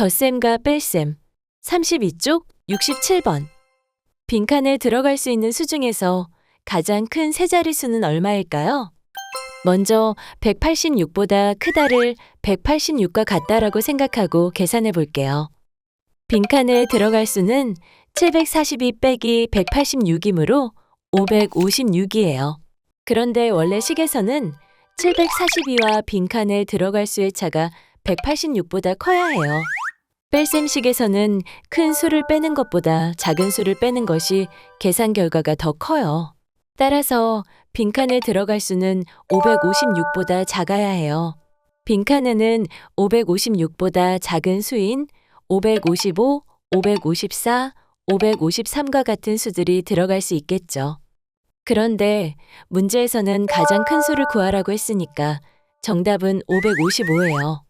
덧셈과 뺄셈 32쪽 67번 빈칸에 들어갈 수 있는 수 중에서 가장 큰 세 자릿수는 얼마일까요? 먼저 186보다 크다를 186과 같다라고 생각하고 계산해 볼게요. 빈칸에 들어갈 수는 742 빼기 186이므로 556이에요. 그런데 원래 식에서는 742와 빈칸에 들어갈 수의 차가 186보다 커야 해요. 뺄셈식에서는 큰 수를 빼는 것보다 작은 수를 빼는 것이 계산 결과가 더 커요. 따라서 빈칸에 들어갈 수는 556보다 작아야 해요. 빈칸에는 556보다 작은 수인 555, 554, 553과 같은 수들이 들어갈 수 있겠죠. 그런데 문제에서는 가장 큰 수를 구하라고 했으니까 정답은 555예요.